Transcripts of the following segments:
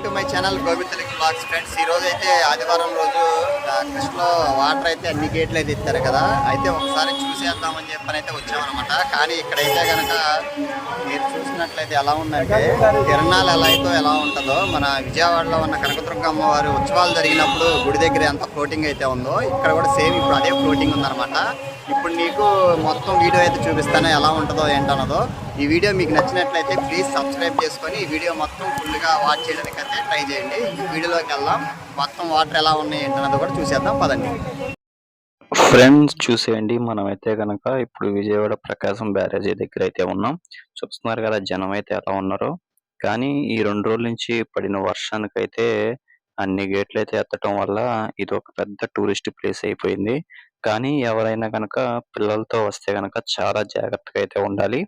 Back to my channel గోవిందలికి blogs friends ఈ రోజు అయితే ఆదివారం రోజు కృష్ణలో వాటర్ అయితే అన్ని గేట్లు అయితే ఇస్తారు కదా. అయితే ఒకసారి చూసేద్దామని చెప్పని అయితే వచ్చామన్నమాట. కానీ ఇక్కడైతే కనుక మీరు చూసినట్లయితే ఎలా ఉందంటే తిరణాలు ఎలా అయితే ఎలా ఉంటుందో మన విజయవాడలో ఉన్న కనకదుర్గ అమ్మవారి ఉత్సవాలు జరిగినప్పుడు గుడి దగ్గర ఎంత ఫ్లోటింగ్ అయితే ఉందో ఇక్కడ కూడా సేమ్ ఇప్పుడు అదే ఫ్లోటింగ్ ఉందన్నమాట. ఇప్పుడు నీకు మొత్తం వీడియో అయితే చూపిస్తాను ఎలా ఉంటుందో ఏంటన్నదో. ఈ వీడియో మీకు నచ్చినట్లయితే ప్లీజ్ సబ్స్క్రైబ్ చేసుకొని ఈ వీడియో మొత్తం ఫుల్గా వాచ్ చేయడానికి అయితే ట్రై చేయండి. ఈ వీడియోలోకి వెళ్దాం. మొత్తం వాటర్ ఎలా ఉన్నాయి ఏంటన్నది కూడా చూసేద్దాం. పదండి. ఫ్రెండ్స్ చూసేయండి. మనమైతే కనుక ఇప్పుడు విజయవాడ ప్రకాశం బ్యారేజ్ దగ్గర అయితే ఉన్నాం. చూస్తున్నారు కదా జనం అయితే ఎలా ఉన్నారో. కానీ ఈ రెండు రోజుల నుంచి పడిన వర్షానికైతే అన్ని గేట్లు అయితే ఎత్తటం వల్ల ఇది ఒక పెద్ద టూరిస్ట్ ప్లేస్ అయిపోయింది. కానీ ఎవరైనా కనుక పిల్లలతో వస్తే కనుక చాలా జాగ్రత్తగా అయితే ఉండాలి.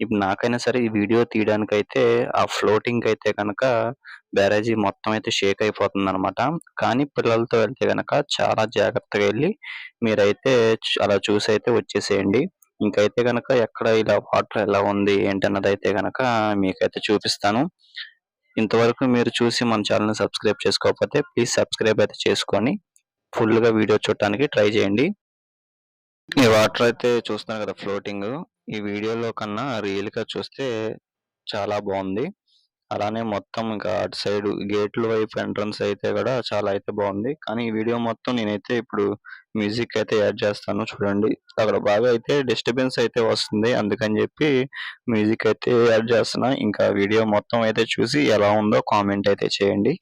ఇప్పుడు నాకైనా సరే ఈ వీడియో తీయడానికి అయితే ఆ ఫ్లోటింగ్ అయితే కనుక బ్యారేజీ మొత్తం అయితే షేక్ అయిపోతుంది అనమాట కానీ పిల్లలతో వెళ్తే కనుక చాలా జాగ్రత్తగా వెళ్ళి మీరైతే అలా చూసి అయితే వచ్చేసేయండి. ఇంకైతే కనుక ఎక్కడ ఇలా వాటర్ ఎలా ఉంది ఏంటన్నది అయితే కనుక మీకైతే చూపిస్తాను. ఇంతవరకు మీరు చూసి మన ఛానల్ని సబ్స్క్రైబ్ చేసుకోకపోతే ప్లీజ్ సబ్స్క్రైబ్ అయితే చేసుకొని ఫుల్గా వీడియో చూడటానికి ట్రై చేయండి. ఈ వాటర్ అయితే చూస్తున్నారు కదా ఫ్లోటింగ్. ఈ వీడియోలో కన్నా రియల్గా చూస్తే చాలా బాగుంది. అలానే మొత్తం ఇంకా అటు సైడ్ గేట్ల వైపు ఎంట్రన్స్ అయితే కూడా చాలా అయితే బాగుంది. కానీ ఈ వీడియో మొత్తం నేనైతే ఇప్పుడు మ్యూజిక్ అయితే యాడ్ చేస్తాను చూడండి. అక్కడ బాగా అయితే డిస్టర్బెన్స్ అయితే వస్తుంది. అందుకని చెప్పి మ్యూజిక్ అయితే యాడ్ చేస్తున్నా. ఇంకా వీడియో మొత్తం అయితే చూసి ఎలా ఉందో కామెంట్ అయితే చేయండి.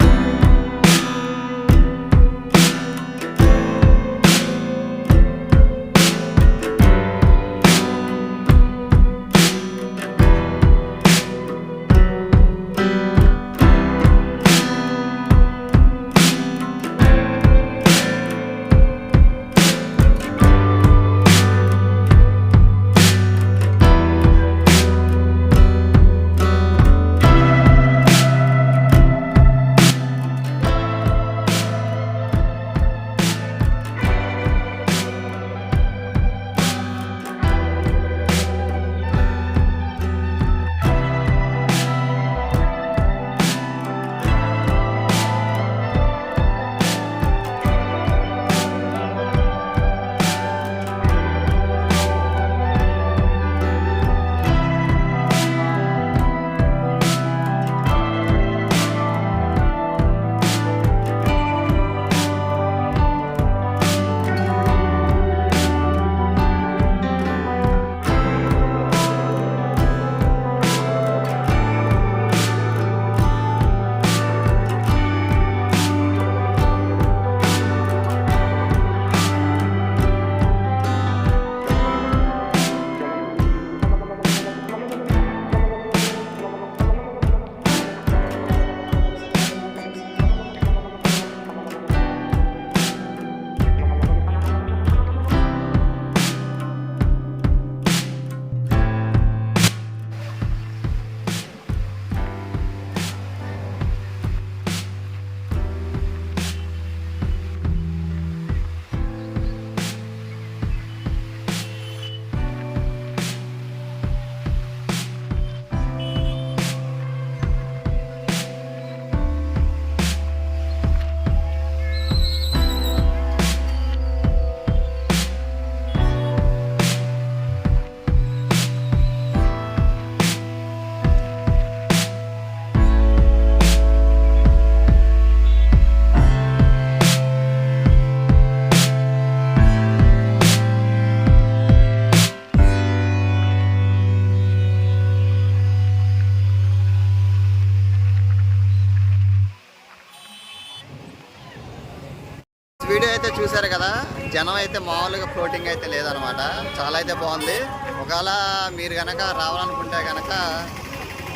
వీడియో అయితే చూసారు కదా జనం అయితే మామూలుగా ఫ్లోటింగ్ అయితే లేదనమాట. చాలా అయితే బాగుంది. ఒకవేళ మీరు కనుక రావాలనుకుంటే కనుక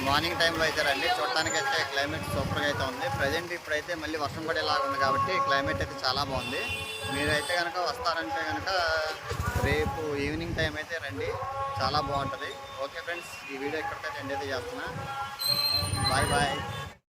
మార్నింగ్ టైంలో అయితే రండి. చూడటానికి అయితే క్లైమేట్ సూపర్గా అయితే ఉంది. ప్రజెంట్ ఇప్పుడైతే మళ్ళీ వర్షం పడేలాగా ఉంది కాబట్టి క్లైమేట్ అయితే చాలా బాగుంది. మీరైతే కనుక వస్తారంటే కనుక రేపు ఈవినింగ్ టైం అయితే రండి. చాలా బాగుంటుంది. ఓకే ఫ్రెండ్స్ ఈ వీడియో ఇక్కడికైతే ఎండ్ అయితే చేస్తున్నా. Bye bye